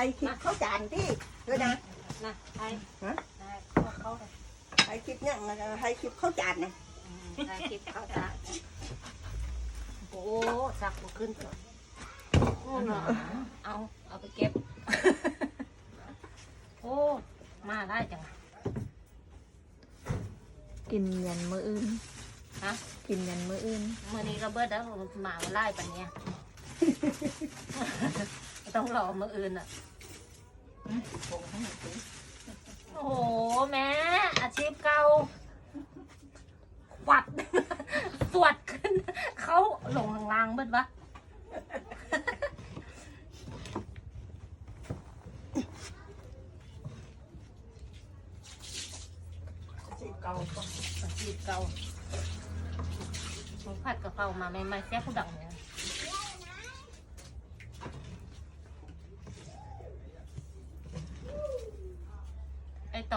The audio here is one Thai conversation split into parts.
รคิดเขาจานที่เดี๋ยวนะนะไอ้ฮะได้พวกเขาเลยใครคิดเนี่ยใครคิดเขาจานนะอืมได้คิดเขาจะโอ้สักบ่ขึ้นเถอะโอ้เนาะเอาเอาไปเก็บ โอ้มาได้จัง กินยันมื้ออื่นฮะ กินยันมื้ออื่นมื่อนี้ก็เบิดแล้วหมามันไล่ปันเนี้ย ต้องรอมืออื่นอะ โอ้โห แม่อาชีพเก่าวัด สวดขึ้น เขาหลงข้างล่างเบิดวะสิเก่าอาชีพเก่าผมผัดกะเพรามาใหม่ๆแซ่บผู้ดังเนี่ย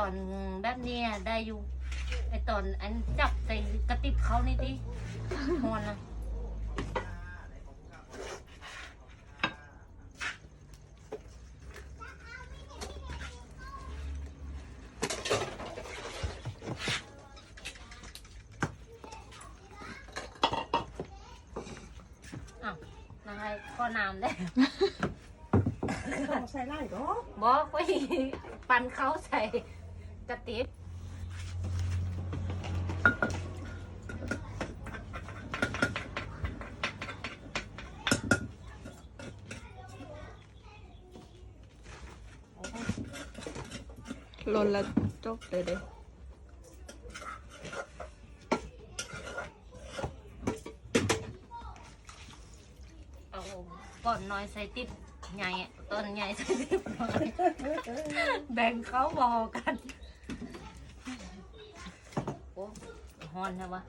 อตอนแบบเนี้ยได้อยู่ ไอตอนอันจับใส่กระติบเขานี่ดิฮอนนะอ้าวนายข้อน้ำได้ต้องใส่ไล่ก็บอกไว้ปันเขาใส่ กระติบลนแล้วจบเลยเด้เอาก่อนน้อยใส่ติบใหญ่อะต้นใหญ่ใส่ติบน้อยแบ่งเขาบอกกัน โอ้ ฮอนนะวะ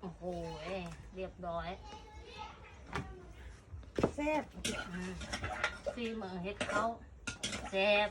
โอ้โหเอ้ยเรียบร้อยแซ่บอืมซีเมืองเฮ็ดเขาแซ่บ